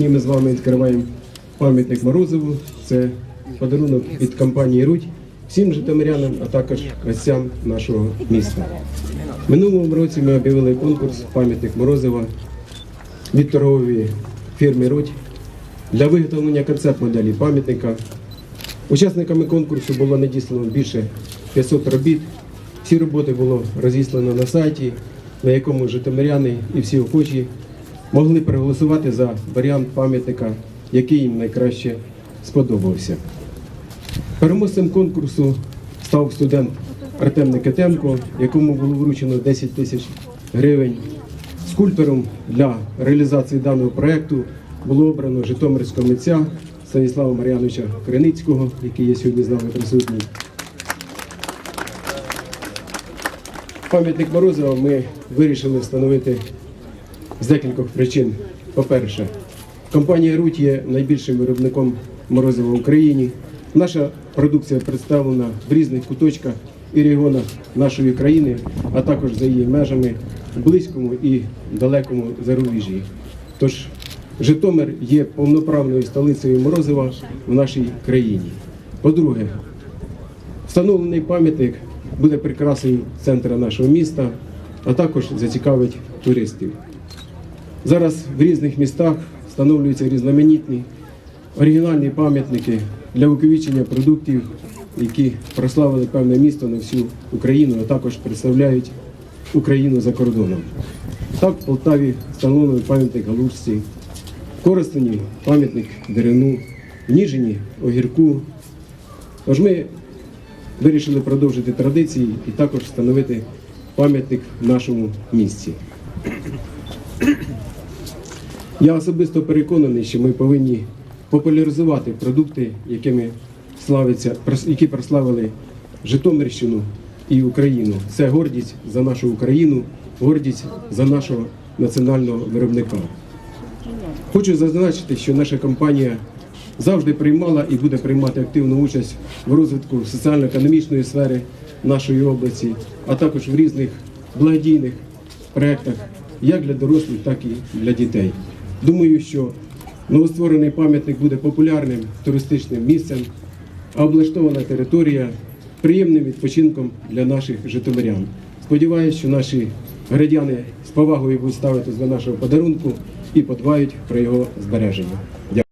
Ми з вами відкриваємо пам'ятник Морозову. Це подарунок від компанії Рудь всім житомирянам, а також гостям нашого міста. Минулому році ми об'явили конкурс пам'ятник Морозова від торгової фірми Рудь для виготовлення концепт-моделі пам'ятника. Учасниками конкурсу було надіслано більше 500 робіт. Всі роботи було розіслано на сайті, на якому житомиряни і всі охочі могли проголосувати за варіант пам'ятника, який їм найкраще сподобався. Переможцем конкурсу став студент Артем Никитенко, якому було вручено 10 тисяч гривень. Скульптором для реалізації даного проєкту було обрано Житомирського митця Станіслава Мар'яновича Криницького, який є сьогодні з нами присутній. Пам'ятник Морозова ми вирішили встановити з декількох причин. По-перше, компанія Руть є найбільшим виробником морозива в Україні. Наша продукція представлена в різних куточках і регіонах нашої країни, а також за її межами в близькому і далекому зарубіжжі. Тож Житомир є повноправною столицею морозива в нашій країні. По-друге, Встановлений пам'ятник буде прикрасою центра нашого міста, а також зацікавить туристів. Зараз в різних містах встановлюються різноманітні оригінальні пам'ятники для увіковічення продуктів, які прославили певне місто на всю Україну, а також представляють Україну за кордоном. Так, в Полтаві встановлений пам'ятник Галушці, в Коростені пам'ятник Дерину, в Ніжині Огірку. Тож ми вирішили продовжити традиції і також встановити пам'ятник в нашому місті. Я особисто переконаний, що ми повинні популяризувати продукти, якими славиться, які прославили Житомирщину і Україну. Це гордість за нашу Україну, гордість за нашого національного виробника. Хочу зазначити, що наша компанія завжди приймала і буде приймати активну участь в розвитку соціально-економічної сфери нашої області, а також в різних благодійних проєктах як для дорослих, так і для дітей. Думаю, що новостворений пам'ятник буде популярним туристичним місцем, а облаштована територія приємним відпочинком для наших житомирян. Сподіваюсь, що наші громадяни з повагою будуть ставитись до нашого подарунку і подбають про його збереження. Дякую.